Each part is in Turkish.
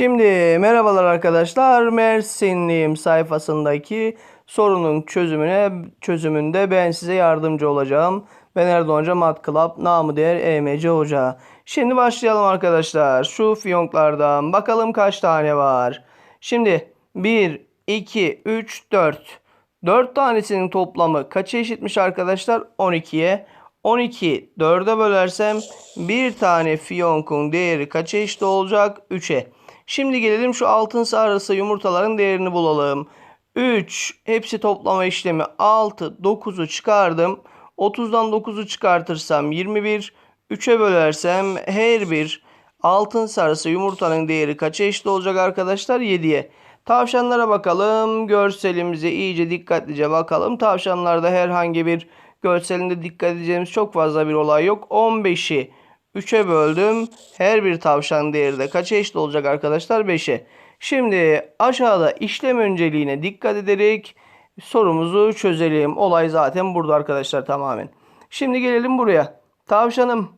Şimdi merhabalar arkadaşlar. Mersinliyim sayfasındaki sorunun çözümüne çözümünde ben size yardımcı olacağım. Ben Erdoğan Hoca Mat Club namı değer EMC Hoca. Şimdi başlayalım arkadaşlar. Şu fiyonklardan bakalım kaç tane var. Şimdi 1, 2, 3, 4. 4 tanesinin toplamı kaça eşitmiş arkadaşlar? 12'ye. 12 4'e bölersem bir tane fiyonkun değeri kaça eşit olacak? 3'e. Şimdi gelelim şu altın sarısı yumurtaların değerini bulalım. 3 hepsi toplama işlemi 6 9'u çıkardım. 30'dan 9'u çıkartırsam 21 3'e bölersem her bir altın sarısı yumurtanın değeri kaça eşit olacak arkadaşlar? 7'ye. Tavşanlara bakalım. Görselimize iyice dikkatlice bakalım. Tavşanlarda herhangi bir görselinde dikkat edeceğimiz çok fazla bir olay yok. 15'i 3'e böldüm. Her bir tavşan değeri de kaça eşit olacak arkadaşlar? 5'e. Şimdi aşağıda işlem önceliğine dikkat ederek sorumuzu çözelim. Olay zaten burada arkadaşlar tamamen. Şimdi gelelim buraya. Tavşanım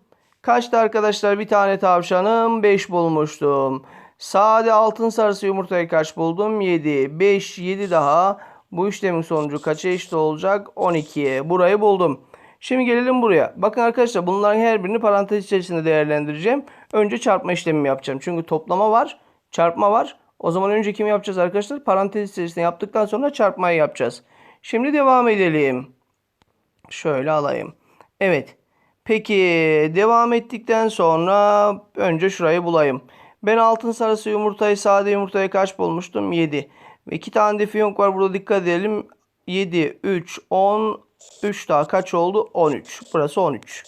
kaçtı arkadaşlar? Bir tane tavşanım 5 bulmuştum. Sade altın sarısı yumurtayı kaç buldum? 7. 5, 7 daha. Bu işlemin sonucu kaça eşit olacak? 12'ye. Burayı buldum. Şimdi gelelim buraya. Bakın arkadaşlar bunların her birini parantez içerisinde değerlendireceğim. Önce çarpma işlemi yapacağım. Çünkü toplama var, çarpma var. O zaman önce kimi yapacağız arkadaşlar? Parantez içerisinde yaptıktan sonra çarpmayı yapacağız. Şimdi devam edelim. Şöyle alayım. Evet. Peki devam ettikten sonra önce şurayı bulayım. Ben altın sarısı yumurtayı sade yumurtayı kaç bulmuştum? 7. Ve 2 tane de fiyonk var burada dikkat edelim. 7, 3, 10, 3 daha kaç oldu? 13. Burası 13.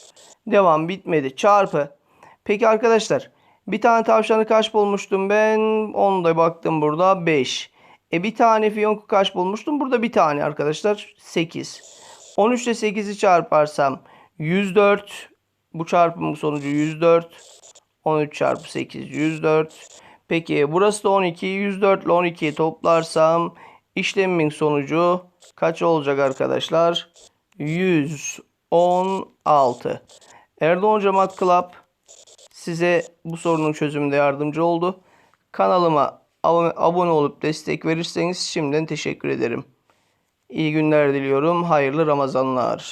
Devam bitmedi. Çarpı. Peki arkadaşlar bir tane tavşanı kaç bulmuştum ben? Onu da baktım burada 5. E bir tane fiyonku kaç bulmuştum? Burada bir tane arkadaşlar 8. 13 ile 8'i çarparsam 104. Bu çarpımın sonucu 104. 13 çarpı 8 104. Peki burası da 12. 104 ile 12'yi toplarsam işlemimin sonucu kaç olacak arkadaşlar? 116. Erdoğan Hoca Mat Club size bu sorunun çözümünde yardımcı oldu. Kanalıma abone olup destek verirseniz şimdiden teşekkür ederim. İyi günler diliyorum. Hayırlı Ramazanlar.